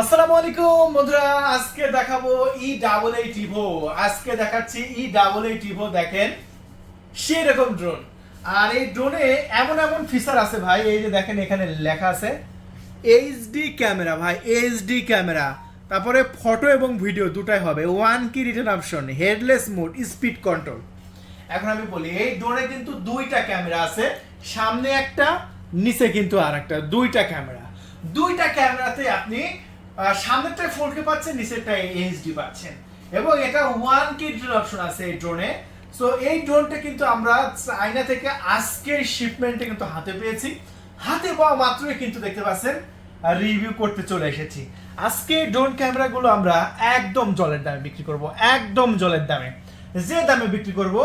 আসসালামু আলাইকুম, বন্ধুরা। আজকে দেখাবো ই ডাবল এই টিভো আজকে দেখাচ্ছি ই ডাবল এই টিভো দেখেন সেই রকম ড্রোন আর এই ড্রোনে এমন এমন ফিচার আছে ভাই, এই যে দেখেন এখানে লেখা আছে এইচডি ক্যামেরা ভাই এইচডি ক্যামেরা তারপরে ফটো এবং ভিডিও দুটাই হবে। One key return option headless mode speed control এখন আমি বলি, এই ড্রোনে কিন্তু দুইটা ক্যামেরা আছে। সামনে একটা, নিচে কিন্তু আর একটা দুইটা ক্যামেরা দুইটা ক্যামেরাতে আপনি সামনেরটায় ফোর কে পাচ্ছেন, নিচেরটায় এইচডি পাচ্ছেন। এবং এটা ওয়ান কে অপশন আছে এই ড্রোনে সো এই ড্রোনটা কিন্তু আমরা চাইনা থেকে আজকের শিপমেন্টে কিন্তু হাতে পেয়েছি। হাতে পাওয়া মাত্রই কিন্তু দেখতে পাচ্ছেন রিভিউ করতে চলে এসেছি। আজকে ড্রোন ক্যামেরাগুলো আমরা একদম জলের দামে বিক্রি করব, একদম জলের দামে। যে দামে বিক্রি করব,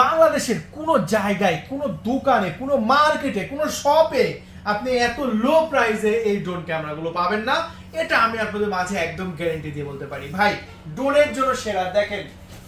বাংলাদেশের কোনো জায়গায়, কোনো দোকানে, কোনো মার্কেটে কোনো শপে আপনি এত লো প্রাইসে এই ড্রোন ক্যামেরাগুলো পাবেন না। এটা আমি আপনাদের মাঝে একদম গ্যারেন্টি দিয়ে বলতে পারি। ভাই, ড্রোনের জন্য সেরা। দেখেন,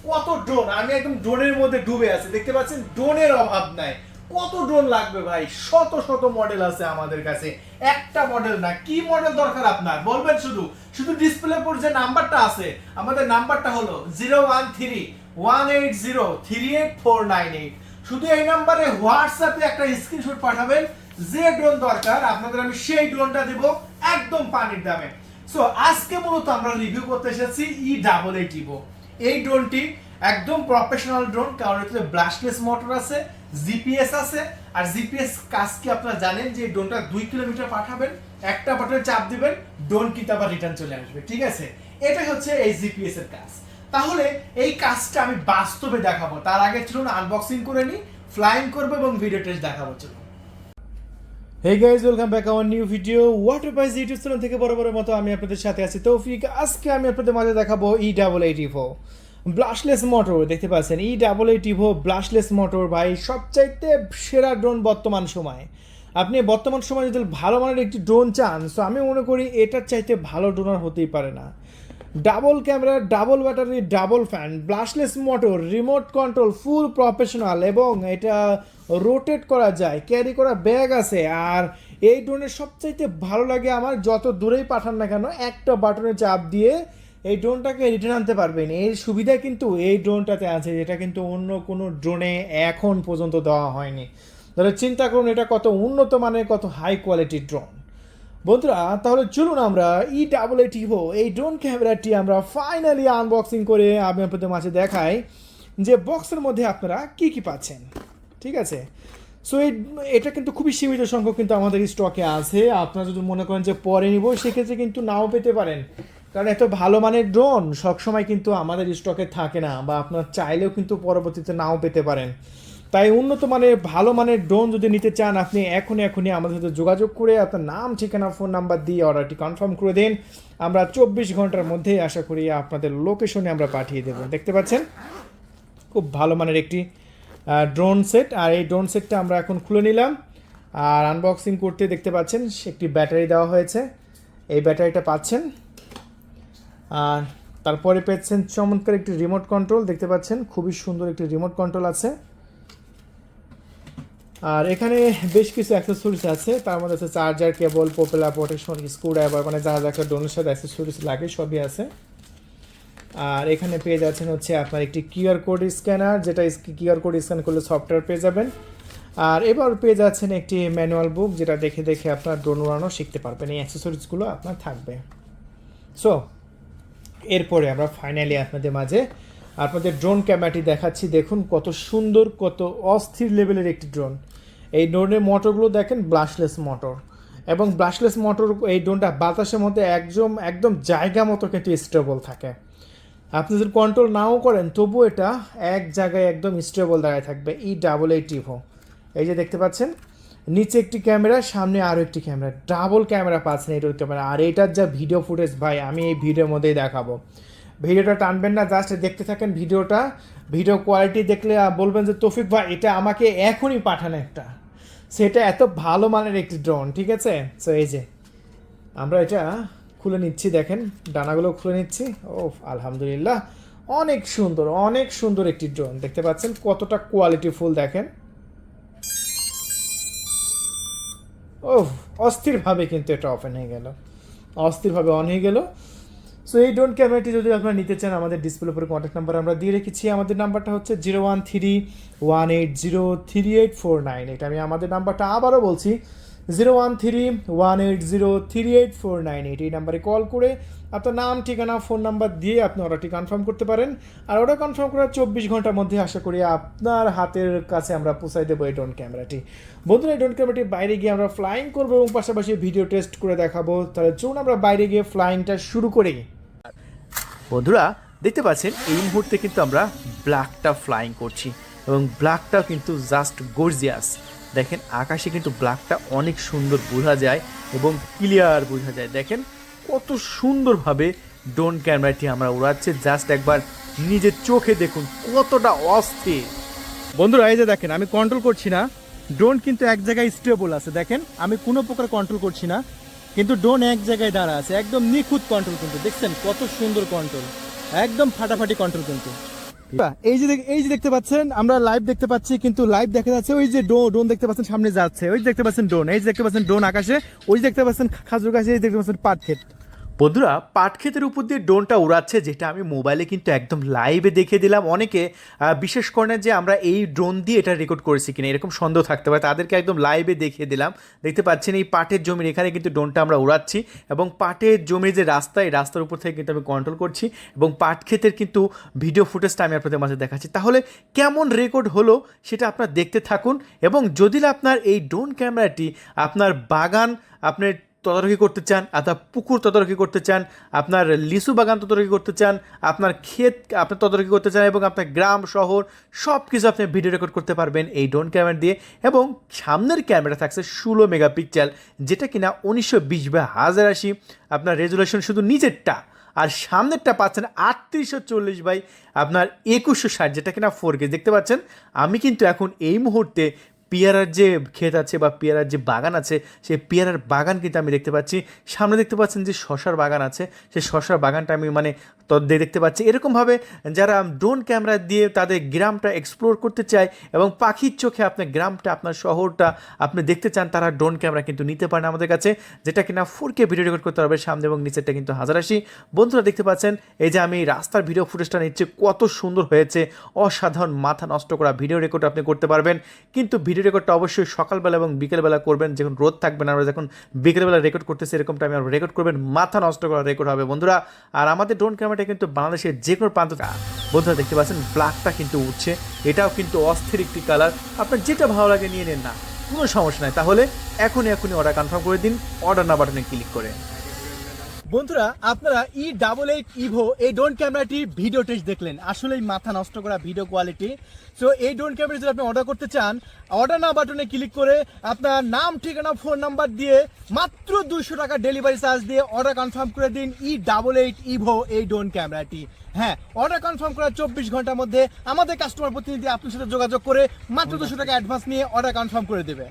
কত ড্রোন? আমি একদম ড্রোনের মধ্যে ডুবে আছি। দেখতে পাচ্ছেন, ড্রোনের অভাব নাই। কত ড্রোন লাগবে ভাই? শত শত মডেল আছে আমাদের কাছে। একটা মডেল না। কি মডেল দরকার আপনার? বলবেন শুধু। শুধু ডিসপ্লে পর যে নাম্বারটা আছে, আমাদের নাম্বারটা হলো zero one three one eight zero three eight four nine eight শুধু এই নাম্বারে হোয়াটসঅ্যাপে একটা স্ক্রিনশট পাঠাবেন। যে ড্রোন দরকার, আপনাদের আমি সেই ড্রোনটা দেব একদম পানির দামে। সো আজকে মূলত আমরা রিভিউ করতে এসেছি ই ডাবল এইট ইভো এই ড্রোনটি একদম প্রফেশনাল ড্রোন কারণ এতে ব্লাস্টলেস মোটর আছে জিপিএস আছে, আর জিপিএস কাজ কি আপনারা জানেন যে ড্রোনটা দুই কিলোমিটার পাঠাবেন, একটা বাটনে চাপ দিবেন ড্রোন কিন্তু আবার রিটার্ন চলে আসবে, ঠিক আছে? এটাই হচ্ছে এই জিপিএস এর কাজ। তাহলে এই কাজটা আমি বাস্তবে দেখাবো। তার আগে চলুন আনবক্সিং করে নিই ফ্লাইং করব এবং ভিডিও টেস্ট দেখাবো, চলুন। হে গাইজ ওয়েলকাম ব্যাক আমার new video water pies YouTube channel থেকে বড় বড় মতো আমি আপনাদের সাথে আছি তৌফিক। আজকে আমি আপনাদের মাঝে দেখাবো E double eight Evo brushless motor দেখতে পাচ্ছেন? E double eight Evo brushless motor ভাই, সবচাইতে সেরা ড্রোন বর্তমান সময়। আপনি বর্তমান সময় যদি ভালো মানের একটি ড্রোন চান তো আমি মনে করি এটার চাইতে ভালো ড্রোন আর হতেই পারে না। Double camera, double battery, double fan brushless motor, remote control, full professional এবং এটা রোটেট করা যায়, ক্যারি করা ব্যাগ আছে। আর এই ড্রোনের সবচাইতে ভালো লাগে আমার, যত দূরেই পাঠান না কেন, একটা বাটনে চাপ দিয়ে এই ড্রোনটাকে রিটার্ন আনতে পারবেন। এর সুবিধা কিন্তু এই ড্রোনটাতে আছে, যেটা কিন্তু অন্য কোনো ড্রোনে এখন পর্যন্ত দেওয়া হয়নি। তাহলে চিন্তা করুন, এটা কত উন্নত মানের, কত হাই কোয়ালিটির ড্রোন বন্ধুরা, তাহলে চলুন আমরা ই ডাবল এ টিভো এই ড্রোন ক্যামেরাটি আমরা ফাইনালি আনবক্সিং করে আমি আপনাদের মাঝে দেখাই যে বক্সের মধ্যে আপনারা কি কি পাচ্ছেন। ঠিক আছে? সো এই, এটা কিন্তু খুবই সীমিত সংখ্যক কিন্তু আমাদের স্টকে আছে। আপনারা যদি মনে করেন যে পরে নিব, সেক্ষেত্রে কিন্তু নাও পেতে পারেন। কারণ এত ভালো মানের ড্রোন সবসময় কিন্তু আমাদের স্টকে থাকে না, বা আপনার চাইলেও কিন্তু পরবর্তীতে নাও পেতে পারেন। তাই উন্নত মানের, ভালো মানের ড্রোন যদি নিতে চান, আপনি এখনই এখনই আমাদের সাথে যোগাযোগ করে আপনার নাম, ঠিকানা ফোন নাম্বার দিয়ে অর্ডারটি কনফার্ম করে দিন। আমরা চব্বিশ ঘণ্টার মধ্যেই আশা করি আপনাদের লোকেশনে আমরা পাঠিয়ে দেবো। দেখতে পাচ্ছেন? খুব ভালো মানের একটি ড্রোন সেট আর এই ড্রোন সেটটা আমরা এখন খুলে নিলাম। আর আনবক্সিং করতে দেখতে পাচ্ছেন, একটি ব্যাটারি দেওয়া হয়েছে। এই ব্যাটারিটা পাচ্ছেন। আর তারপরে পেয়েছেন চমৎকার একটি রিমোট কন্ট্রোল দেখতে পাচ্ছেন, খুবই সুন্দর একটি রিমোট কন্ট্রোল আছে। আর এখানে বেশ কিছু অ্যাক্সেসরিজ আছে। তার মধ্যে আছে charger cable popular protection screwdriver মানে যা যা ড্রোনের সাথে অ্যাক্সেসরিজ লাগে সবই আছে। আর এখানে পেয়ে যাচ্ছেন হচ্ছে আপনার একটি কিউআর কোড স্ক্যানার যেটা কিউআর কোড স্ক্যান করলে সফটওয়্যার পেয়ে যাবেন। আর এবার পেয়ে যাচ্ছেন একটি ম্যানুয়াল বুক যেটা দেখে দেখে আপনার ড্রোন উড়ানো শিখতে পারবেন। এই অ্যাক্সেসরিজগুলো আপনার থাকবে। সো এরপরে আমরা ফাইনালি আপনাদের মাঝে আপনাদের ড্রোন ক্যামেরাটি দেখাচ্ছি। দেখুন কত সুন্দর, কত অস্থির লেভেলের একটি ড্রোন এই ড্রোনের মোটরগুলো দেখেন ব্লাশলেস মোটর। এবং ব্রাশলেস মোটর, এই ড্রোনটা বাতাসের মধ্যে একদম একদম জায়গা মতো কিন্তু স্টেবল থাকে। আপনি যদি কন্ট্রোল নাও করেন তবু এটা এক জায়গায় একদম স্টেবল দাঁড়ায় থাকবে ই ডাবল এইট টিভো এই যে দেখতে পাচ্ছেন, নিচে একটি ক্যামেরা, সামনে আরও একটি ক্যামেরা ডাবল ক্যামেরা পাচ্ছেন এইটার ক্যামেরা। আর এটার যা ভিডিও ফুটেজ ভাই, আমি এই ভিডিওর মধ্যেই দেখাবো। ভিডিওটা টানবেন না জাস্ট দেখতে থাকেন ভিডিওটা। ভিডিও কোয়ালিটি দেখলে বলবেন যে, তৌফিক ভাই, এটা আমাকে এখনই পাঠান একটা। সেটা এত ভালো মানের একটি ড্রোন ঠিক আছে? সো এই যে, আমরা এটা খুলে নিচ্ছি, দেখেন, ডানাগুলো খুলে নিচ্ছি। ও আলহামদুলিল্লাহ, অনেক সুন্দর অনেক সুন্দর একটি ড্রোন দেখতে পাচ্ছেন? কতটা কোয়ালিটি ফুল দেখেন। ও অস্থিরভাবে কিন্তু এটা ওপেন হয়ে গেল। অস্থিরভাবে অন হয়ে গেল। সো এই ড্রোন ক্যামেরাটি যদি আপনারা নিতে চান, আমাদের ডিসপ্লে উপরে কন্ট্যাক্ট নাম্বার আমরা দিয়ে রেখেছি। আমাদের নাম্বারটা হচ্ছে zero one three one eight zero three eight four nine এটা আমি আমাদের নাম্বারটা আবারও বলছি। Zero one three one eight zero three eight four nine eight এই নাম্বারে কল করে আপনার নাম, ঠিকানা ফোন নাম্বার দিয়ে আপনি অর্ডারটি কনফার্ম করতে পারেন। আর অর্ডার কনফার্ম করার চব্বিশ ঘণ্টার মধ্যে আশা করি আপনার হাতের কাছে আমরা পৌঁছাই দেবো এই ড্রোন ক্যামেরাটি বন্ধুরা, এই ড্রোন ক্যামেরাটি বাইরে গিয়ে আমরা ফ্লাইং করব এবং পাশাপাশি ভিডিও টেস্ট করে দেখাবো। তাহলে চলুন আমরা বাইরে গিয়ে ফ্লাইংটা শুরু করি। বন্ধুরা, দেখতে পাচ্ছেন, এই মুহূর্তে কিন্তু আমরা ব্ল্যাকটা ফ্লাইং করছি এবং ব্ল্যাকটা কিন্তু জাস্ট গর্জিয়াস দেখেন, আকাশে কিন্তু ব্ল্যাকটা অনেক সুন্দর বোঝা যায় এবং ক্লিয়ার বোঝা যায়। দেখেন, কত সুন্দরভাবে ড্রোন ক্যামেরাটি আমরা উড়াচ্ছে। জাস্ট একবার নিজের চোখে দেখুন, কতটা অস্থির। বন্ধুরা, এই যে দেখেন, আমি কন্ট্রোল করছি না। ড্রোন কিন্তু এক জায়গায় স্টেবল আছে। দেখেন, আমি কোনো প্রকার কন্ট্রোল করছি না। কিন্তু ড্রোন এক জায়গায় দাঁড়া আছে। একদম নিখুঁত কন্ট্রোল কিন্তু। দেখছেন, কত সুন্দর কন্ট্রোল একদম ফাটাফাটি কন্ট্রোল কিন্তু। এই যে এই যে দেখতে পাচ্ছেন, আমরা লাইভ দেখতে পাচ্ছি, কিন্তু লাইভ দেখা যাচ্ছে ওই যে ড্রোন ড্রোন দেখতে পাচ্ছেন, সামনে যাচ্ছে। ওই দেখতে পাচ্ছেন ড্রোন, এই যে দেখতে পাচ্ছেন ডোন আকাশে, ওই যে দেখতে পাচ্ছেন খাজুর গাছে, এই দেখতে পাচ্ছেন পাট ক্ষেত। বন্ধুরা পাট ক্ষেতের উপর দিয়ে ড্রোনটা উড়াচ্ছে, যেটা আমি মোবাইলে কিন্তু একদম লাইভে দেখে দিলাম। অনেকে বিশেষ করে যে আমরা এই ড্রোন দিয়ে এটা রেকর্ড করেছি কিনা, এরকম সন্দেহ থাকতে পারে। তাদেরকে একদম লাইভে দেখিয়ে দিলাম। দেখতে পাচ্ছেন এই পাটের জমির এখানে কিন্তু ড্রোনটা আমরা উড়াচ্ছি এবং পাটের জমির যে রাস্তা, এই রাস্তার উপর থেকে কিন্তু আমি কন্ট্রোল করছি এবং পাট ক্ষেতের কিন্তু ভিডিও ফুটেজটা আমি আপনাদের মাঝে দেখাচ্ছি। তাহলে কেমন রেকর্ড হলো সেটা আপনারা দেখতে থাকুন এবং যদি আপনার এই ড্রোন ক্যামেরাটি আপনার বাগান, আপনার তদারকি করতে চান আপনার পুকুর তদারকি করতে চান, আপনার লিচু বাগান তদারকি করতে চান, আপনার ক্ষেত আপনি তদারকি করতে চান এবং আপনার গ্রাম, শহর সব কিছু আপনি ভিডিও রেকর্ড করতে পারবেন এই ড্রোন ক্যামেরা দিয়ে এবং সামনের ক্যামেরা থাকছে ষোলো মেগাপিক্সেল যেটা কিনা উনিশশো বিশ বা হাজার আশি। আপনার রেজুলেশন শুধু নিজেরটা, আর সামনেরটা পাচ্ছেন আটত্রিশশো চল্লিশ বাই আপনার একুশশো ষাট, যেটা কিনা ফোর কে দেখতে পাচ্ছেন? আমি কিন্তু এখন এই মুহূর্তে পেয়ারার যে ক্ষেত আছে বা পেয়ারার যে বাগান আছে, সেই পেয়ারার বাগান কিন্তু আমি দেখতে পাচ্ছি। সামনে দেখতে পাচ্ছেন যে শশার বাগান আছে। সেই শশার বাগানটা আমি মানে তদ্দে দেখতে পাচ্ছি। এরকমভাবে যারা ড্রোন ক্যামেরা দিয়ে তাদের গ্রামটা এক্সপ্লোর করতে চায় এবং পাখির চোখে আপনার গ্রামটা, আপনার শহরটা আপনি দেখতে চান, তারা ড্রোন ক্যামেরা কিন্তু নিতে পারেন আমাদের কাছে, যেটা কিনা ফোর কে ভিডিও রেকর্ড করতে পারবে সামনে এবং নিচেরটা কিন্তু হাজার আশি। বন্ধুরা, দেখতে পাচ্ছেন, এই যে আমি রাস্তার ভিডিও ফুটেজটা নিচ্ছি, কত সুন্দর হয়েছে, অসাধারণ মাথা নষ্ট করা ভিডিও রেকর্ড আপনি করতে পারবেন। কিন্তু ভিডিও রেকর্ডটা অবশ্যই সকালবেলা এবং বিকেলবেলা করবেন, যখন রোদ থাকবে না, আমরা যখন বিকেলবেলা রেকর্ড করতেছি এরকম টাইমে রেকর্ড করবেন, মাথা নষ্ট করা রেকর্ড হবে, বন্ধুরা। আর আমাদের ড্রোন ক্যামেরাটা কিন্তু বাংলাদেশের যে কোনো প্রান্ত বন্ধুরা, দেখতে পাচ্ছেন ব্ল্যাকটা কিন্তু উঠছে। এটাও কিন্তু অস্থির একটি কালার আপনার যেটা ভালো লাগে নিয়ে নেন না, কোনো সমস্যা নাই। তাহলে এখনই এখনই অর্ডার কনফার্ম করে দিন। অর্ডার না বাটনে ক্লিক করে। বন্ধুরা, আপনারা ই ডাবল এইট ইভো এই ড্রোন ক্যামেরাটি ভিডিও টেস্ট দেখলেন। আসলেই মাথা নষ্ট করা ভিডিও কোয়ালিটি সো এই ড্রোন ক্যামেরা যদি আপনি অর্ডার করতে চান অর্ডার না বাটনে ক্লিক করে আপনার নাম, ঠিকানা ফোন নাম্বার দিয়ে মাত্র দুশো টাকা ডেলিভারি চার্জ দিয়ে অর্ডার কনফার্ম করে দিন ই ডাবল এইট ইভো এই ড্রোন ক্যামেরাটি হ্যাঁ অর্ডার কনফার্ম করার চব্বিশ ঘণ্টার মধ্যে আমাদের কাস্টমার প্রতিনিধি আপনার সাথে যোগাযোগ করে মাত্র দুশো টাকা অ্যাডভান্স নিয়ে অর্ডার কনফার্ম করে দেবে।